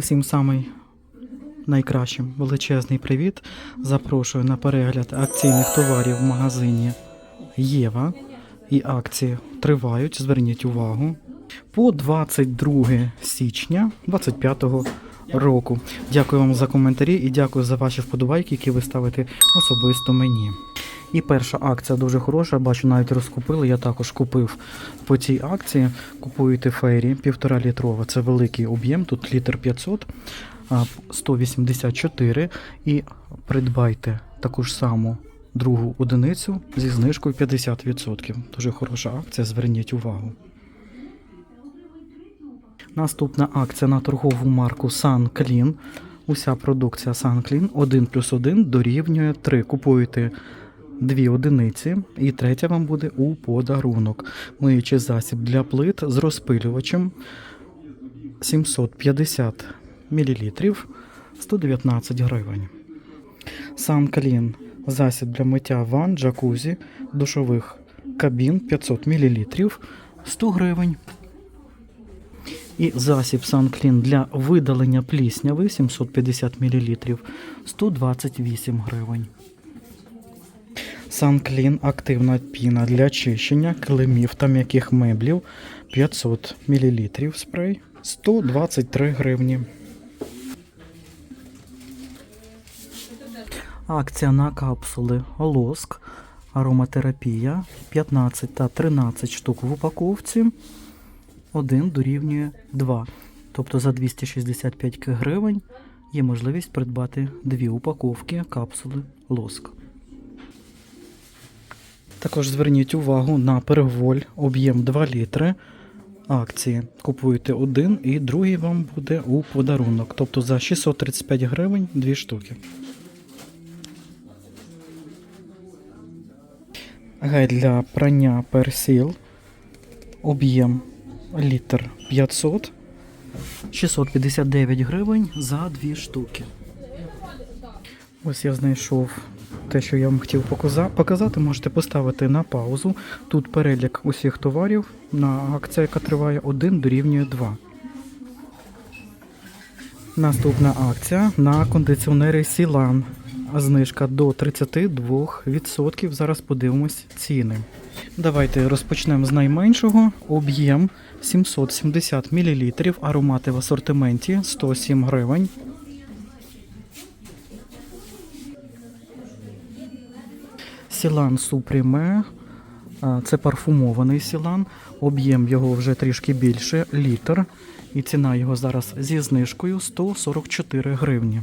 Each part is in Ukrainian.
Усім самий найкращим величезний привіт. Запрошую на перегляд акційних товарів в магазині Єва. І акції тривають, зверніть увагу. По 22 січня 25 року. Дякую вам за коментарі і дякую за ваші вподобайки, які ви ставите особисто мені. І перша акція дуже хороша, бачу, навіть розкупили. Я також купив по цій акції. Купуєте фейрі 1,5 літрова. Це великий об'єм, тут літр 500, 184. І придбайте таку ж саму другу одиницю зі знижкою 50%. Дуже хороша акція, зверніть увагу. Наступна акція на торгову марку SunClean. Уся продукція SunClean 1 плюс 1 дорівнює 3. Купуєте дві одиниці, і третя вам буде у подарунок. Миючий засіб для плит з розпилювачем 750 мл 119 гривень. SunClean засіб для миття ванн, джакузі, душових кабін 500 мл 100 гривень. І засіб SunClean для видалення плісняви 750 мл 128 гривень. SunClean активна піна для чищення килимів та м'яких меблів 500 мл спрей 123 гривні. Акція на капсули лоск, ароматерапія 15 та 13 штук в упаковці. 1 дорівнює 2. Тобто за 265 гривень є можливість придбати дві упаковки капсули лоск. Також зверніть увагу на переволь об'єм 2 літри акції. Купуєте один і другий вам буде у подарунок. Тобто за 635 гривень дві штуки. Гель для прання персіл. Об'єм літр 500. 659 гривень за дві штуки. Ось я знайшов те, що я вам хотів показати. Можете поставити на паузу. Тут перелік усіх товарів на акція, яка триває 1 дорівнює 2. Наступна акція на кондиціонери Сілан. Знижка до 32%. Зараз подивимось ціни. Давайте розпочнемо з найменшого. Об'єм 770 мл. Аромати в асортименті 107 гривень. Сілан Супріме. Це парфумований сілан. Об'єм його вже трішки більше, літр. І ціна його зараз зі знижкою 144 гривні.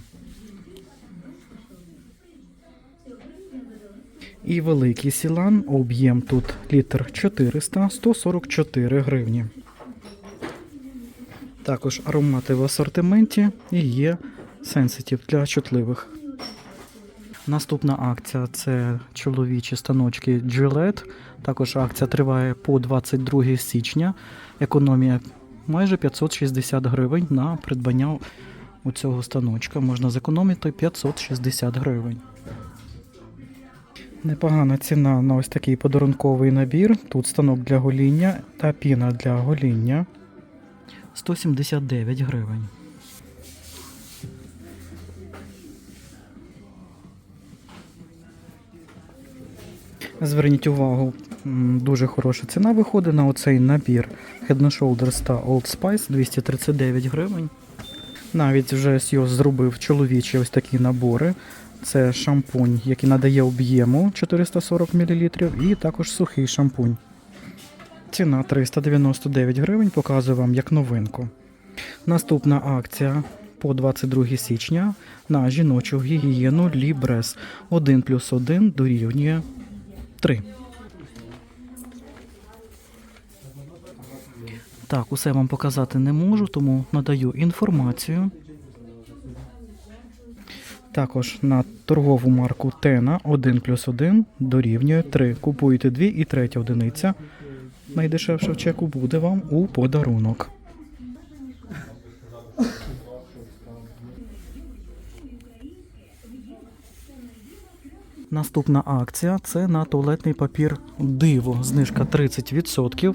І великий сілан, об'єм тут літр 400, 144 гривні. Також аромати в асортименті і є сенситив для чутливих. Наступна акція це чоловічі станочки Gillette. Також акція триває по 22 січня. Економія майже 560 гривень на придбання у цього станочка. Можна зекономити 560 гривень. Непогана ціна на ось такий подарунковий набір. Тут станок для гоління та піна для гоління 179 гривень. Зверніть увагу, дуже хороша ціна виходить на оцей набір Head Shoulders та Old Spice 239 гривень. Навіть вже його зробив чоловічі ось такі набори. Це шампунь, який надає об'єму 440 мл, і також сухий шампунь. Ціна 399 гривень, показую вам як новинку. Наступна акція по 22 січня на жіночу гігієну Libres 1 плюс 1 дорівнює 3. Так, усе вам показати не можу, тому надаю інформацію. Також на торгову марку Тена 1 плюс 1 дорівнює 3. Купуєте 2 і третя одиниця. Найдешевша в чеку буде вам у подарунок. Наступна акція це на туалетний папір Диво. Знижка 30%.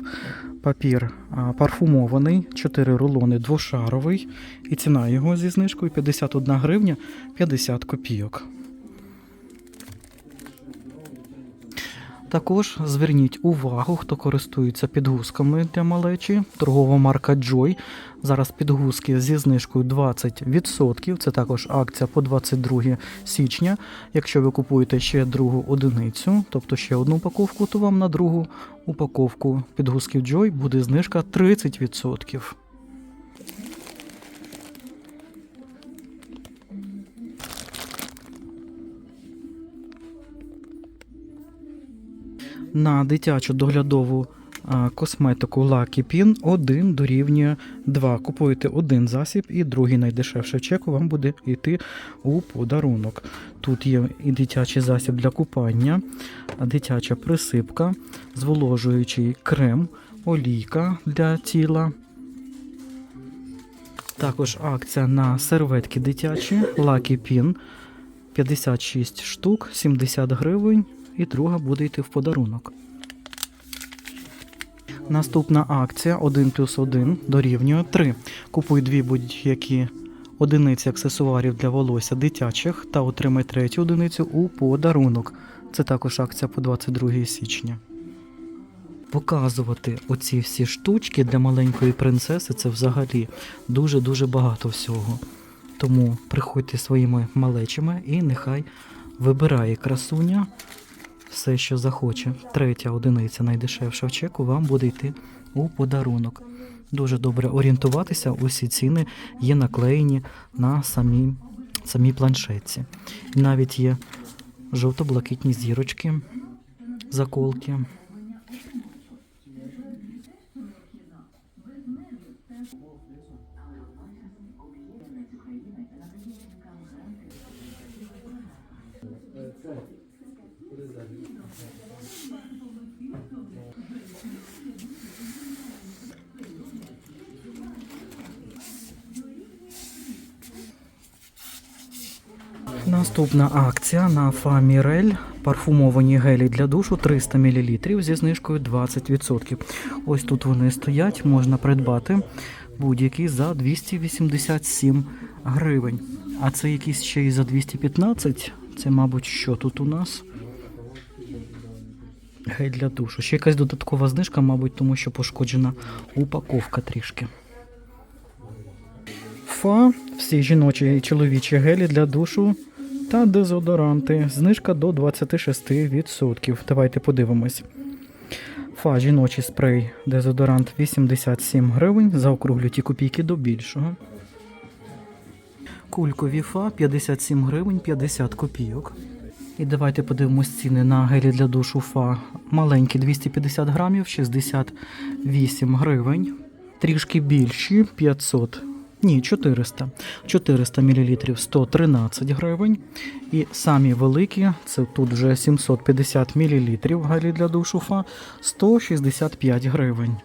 Папір парфумований, 4 рулони двошаровий. І ціна його зі знижкою 51 гривня 50 копійок. Також зверніть увагу, хто користується підгузками для малечі. Торгова марка Joy. Зараз підгузки зі знижкою 20%. Це також акція по 22 січня. Якщо ви купуєте ще другу одиницю, тобто ще одну упаковку, то вам на другу упаковку підгузків Joy буде знижка 30%. На дитячу доглядову косметику Lucky Pin 1 дорівнює 2. Купуєте один засіб, і другий найдешевший чеку вам буде йти у подарунок. Тут є і дитячий засіб для купання, дитяча присипка, зволожуючий крем, олійка для тіла. Також акція на серветки дитячі Pin 56 штук, 70 гривень, і друга буде йти в подарунок. Наступна акція 1 плюс 1 дорівнює 3. Купуй дві будь-які одиниці аксесуарів для волосся дитячих та отримай третю одиницю у подарунок. Це також акція по 22 січня. Показувати оці всі штучки для маленької принцеси це взагалі дуже-дуже багато всього. Тому приходьте своїми малечими і нехай вибирає красуня все, що захоче. Третя одиниця найдешевша в чеку вам буде йти у подарунок. Дуже добре орієнтуватися, усі ціни є наклеєні на самій, самі планшетці. Навіть є жовто-блакитні зірочки, заколки. Наступна акція на Фамірель. Парфумовані гелі для душу 300 мл зі знижкою 20%. Ось тут вони стоять, можна придбати будь-який за 287 гривень. А це якийсь ще й за 215. Це, мабуть, що тут у нас? Гель для душу. Ще якась додаткова знижка, мабуть, тому що пошкоджена упаковка трішки. Фа, всі жіночі і чоловічі гелі для душу та дезодоранти. Знижка до 26%. Давайте подивимось. Фа, жіночий спрей, дезодорант 87 гривень. Заокруглю ті копійки до більшого. Кулькові фа 57 гривень 50 копійок. І давайте подивимось ціни на гелі для душу фа. Маленькі 250 грамів 68 гривень. Трішки більші 500 ні, 400. 400 мл 113 гривень. І самі великі, це тут вже 750 мл гелі для душу фа 165 гривень.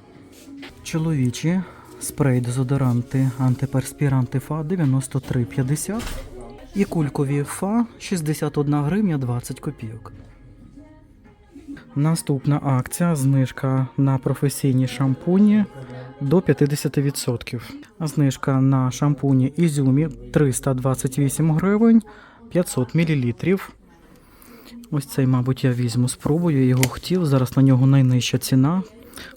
Чоловічі спрей дезодоранти антиперспіранти фа 93,50. І кулькові фа 61 гривня 20 копійок. Наступна акція знижка на професійні шампуні до 50%. Знижка на шампуні Ізюмі 328 гривень 500 мл. Ось цей, мабуть, я візьму, спробую. Його хотів. Зараз на нього найнижча ціна.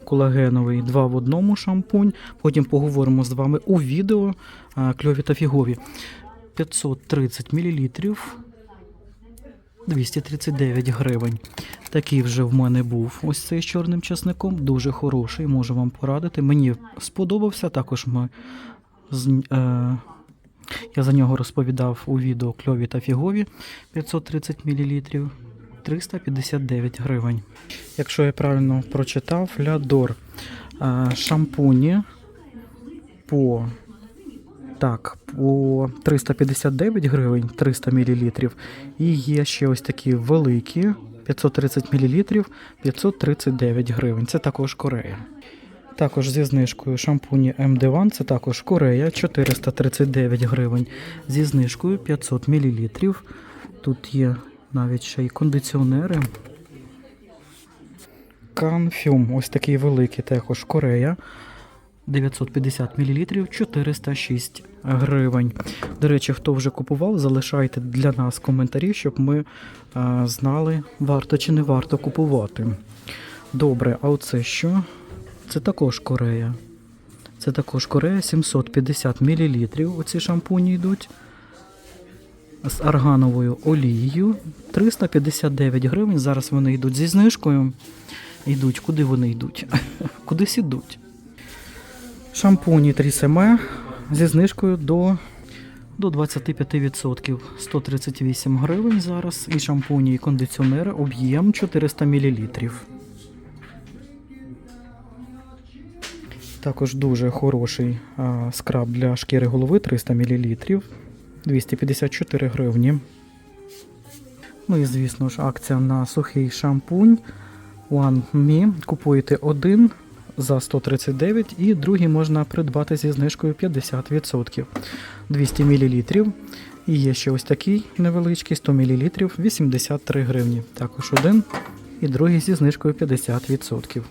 Колагеновий 2 в одному шампунь. Потім поговоримо з вами у відео кльові та фігові. 530 мл 239 гривень. Такий вже в мене був ось цей з чорним часником. Дуже хороший, можу вам порадити. Мені сподобався. Також ми з, е, я за нього розповідав у відео кльові та фігові 530 мл. 359 гривень. Якщо я правильно прочитав, Лядор е, шампуні по так, по 359 гривень 300 мл. І є ще ось такі великі 530 мл 539 гривень. Це також Корея. Також зі знижкою шампуні МД1, це також Корея 439 гривень. Зі знижкою 500 мл. Тут є навіть ще й кондиціонери. Канфюм. Ось такий великий також Корея. 950 мл 406 гривень. До речі, хто вже купував, залишайте для нас коментарі, щоб ми а, знали, варто чи не варто купувати. Добре, а оце що? Це також Корея. Це також Корея 750 мл. Оці шампуні йдуть. З аргановою олією 359 гривень. Зараз вони йдуть зі знижкою. Йдуть, куди вони йдуть? Кудись ідуть. Шампуні Трісеме зі знижкою до, до 25%. 138 гривень зараз. І шампуні і кондиціонери об'єм 400 мл. Також дуже хороший а, скраб для шкіри голови 300 мл. 254 гривні. Ну і звісно ж, акція на сухий шампунь One Me. Купуєте один за 139 і другий можна придбати зі знижкою 50%. 200 мл. І є ще ось такий невеличкий 100 мл 83 гривні. Також один і другий зі знижкою 50%.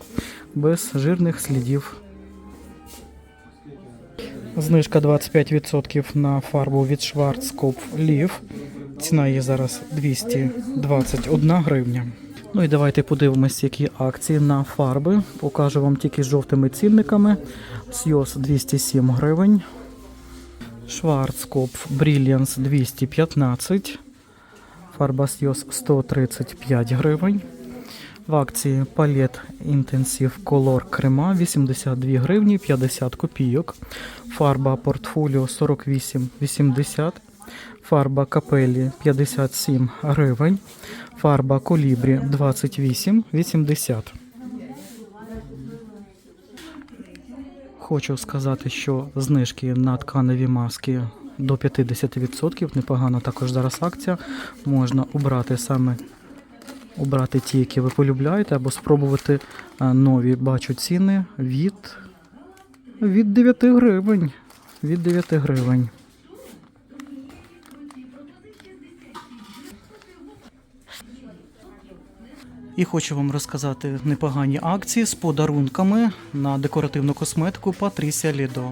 Без жирних слідів Знижка 25% на фарбу від Schwarzkopf Liv. Ціна її зараз 221 гривня. Ну і давайте подивимось, які акції на фарби. Покажу вам тільки з жовтими цінниками. Сйоз 207 гривень. Schwarzkopf Brilliance 215. Фарба Сйоз 135 гривень. В акції палет Intensive Color крема 82 гривні 50 копійок. Фарба портфоліо 48,80. Фарба капелі 57 гривень. Фарба колібрі 28,80. Хочу сказати, що знижки на тканеві маски до 50%. Непогана також зараз акція. Можна обрати саме обрати ті, які ви полюбляєте, або спробувати нові бачу ціни від, від 9 гривень. Від 9 гривень. І хочу вам розказати непогані акції з подарунками на декоративну косметику Патрісія Лідо.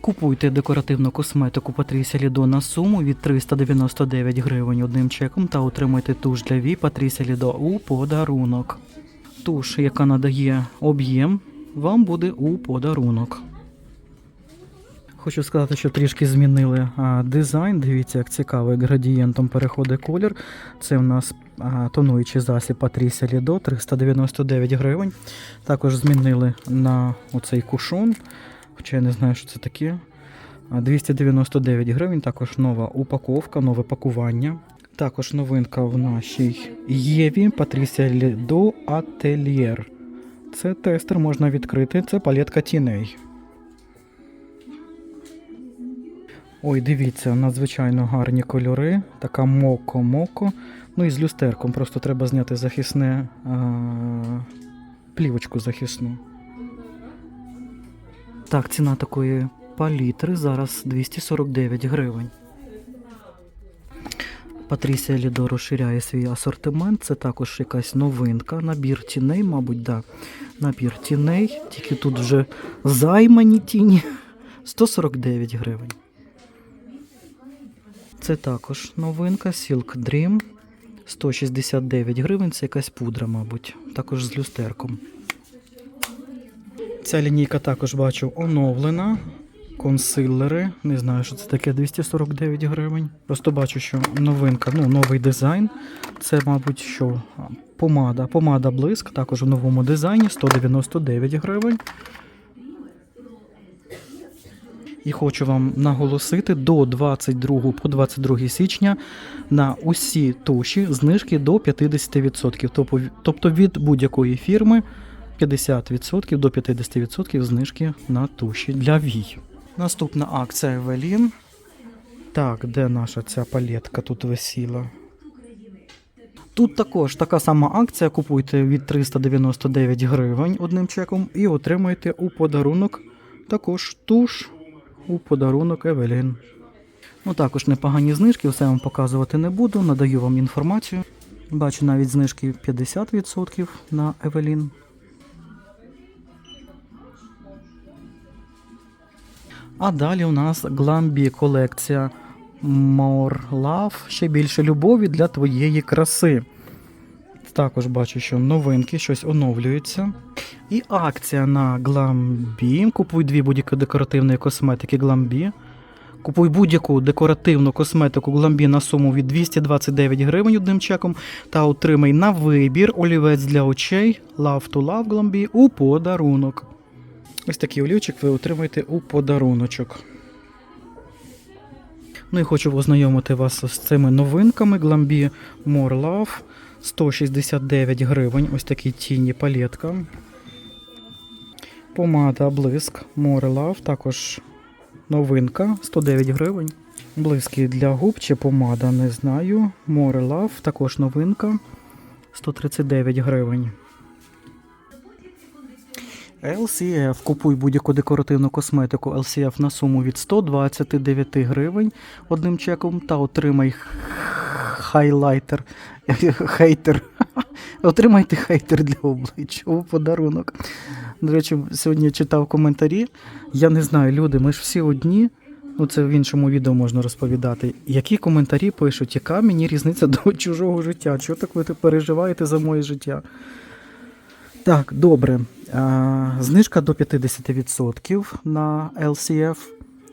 Купуйте декоративну косметику Патрісія Лідо на суму від 399 гривень одним чеком та отримайте туш для вій Патрісія Лідо у подарунок. Туш, яка надає об'єм, вам буде у подарунок. Хочу сказати, що трішки змінили а, дизайн. Дивіться, як цікаво, як градієнтом переходить колір. Це в нас а, тонуючий засіб Патрісія Лідо 399 гривень. Також змінили на оцей кушон. Хоча я не знаю, що це таке. 299 гривень, також нова упаковка, нове пакування. Також новинка в нашій Єві Патрісія Лідо Ательєр. Це тестер можна відкрити, це палетка тіней. Ой, дивіться, надзвичайно гарні кольори. Така моко-моко. Ну і з люстерком. Просто треба зняти захисне а, плівочку захисну. Так, ціна такої палітри зараз 249 гривень. Патрісія Лідо розширяє свій асортимент. Це також якась новинка. Набір тіней, мабуть, да. Набір тіней. Тільки тут вже займані тіні. 149 гривень. Це також новинка Silk Dream. 169 гривень. Це якась пудра, мабуть. Також з люстерком. Ця лінійка також бачу оновлена. Консилери. Не знаю, що це таке 249 гривень. Просто бачу, що новинка, ну, новий дизайн. Це, мабуть, що помада. Помада блиск, також в новому дизайні 199 гривень. І хочу вам наголосити до 22 по 22 січня на усі туші знижки до 50%. Тобто- Тобто від будь-якої фірми 50% до 50% знижки на туші для вій. Наступна акція Евелін. Так, де наша ця палетка тут висіла? Тут також така сама акція. Купуйте від 399 гривень одним чеком і отримаєте у подарунок також туш у подарунок Евелін. Ну також непогані знижки, все вам показувати не буду, надаю вам інформацію. Бачу навіть знижки 50% на Евелін. А далі у нас Glambi колекція More Love, ще більше любові для твоєї краси. Також бачу, що новинки, щось оновлюється. І акція на Glambi. Купуй дві будь-які декоративної косметики Glambi. Купуй будь-яку декоративну косметику Glambi на суму від 229 гривень одним чеком та отримай на вибір олівець для очей Love to Love Glambi у подарунок. Ось такий олівчик ви отримаєте у подаруночок. Ну і хочу ознайомити вас з цими новинками. Glambi More Love 169 гривень. Ось такі тіні палетка. Помада блиск Love, також новинка 109 гривень. Блиски для губ чи помада, не знаю. More Love, також новинка 139 гривень. LCF. Купуй будь-яку декоративну косметику LCF на суму від 129 гривень одним чеком та отримай хайлайтер. Хейтер. Отримайте хейтер для обличчя у подарунок. До речі, сьогодні читав коментарі. Я не знаю, люди, ми ж всі одні. Ну, це в іншому відео можна розповідати. Які коментарі пишуть, яка мені різниця до чужого життя? Чого так ви переживаєте за моє життя? Так, добре. Знижка до 50% на LCF.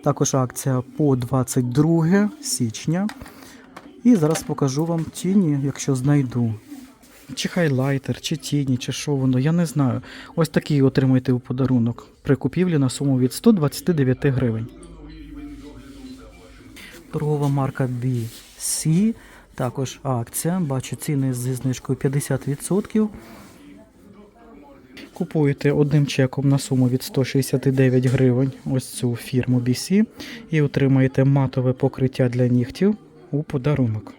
Також акція по 22 січня. І зараз покажу вам тіні, якщо знайду. Чи хайлайтер, чи тіні, чи що воно, я не знаю. Ось такий отримуєте у подарунок при купівлі на суму від 129 гривень. Торгова марка BC. Також акція. Бачу ціни зі знижкою 50%. Купуєте одним чеком на суму від 169 гривень ось цю фірму BC і отримаєте матове покриття для нігтів у подарунок.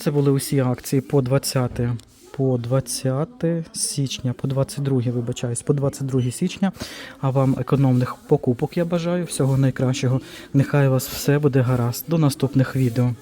Це були усі акції по 20 по 20 січня, по 22, вибачаюсь, по 22 січня. А вам економних покупок я бажаю. Всього найкращого. Нехай у вас все буде гаразд. До наступних відео.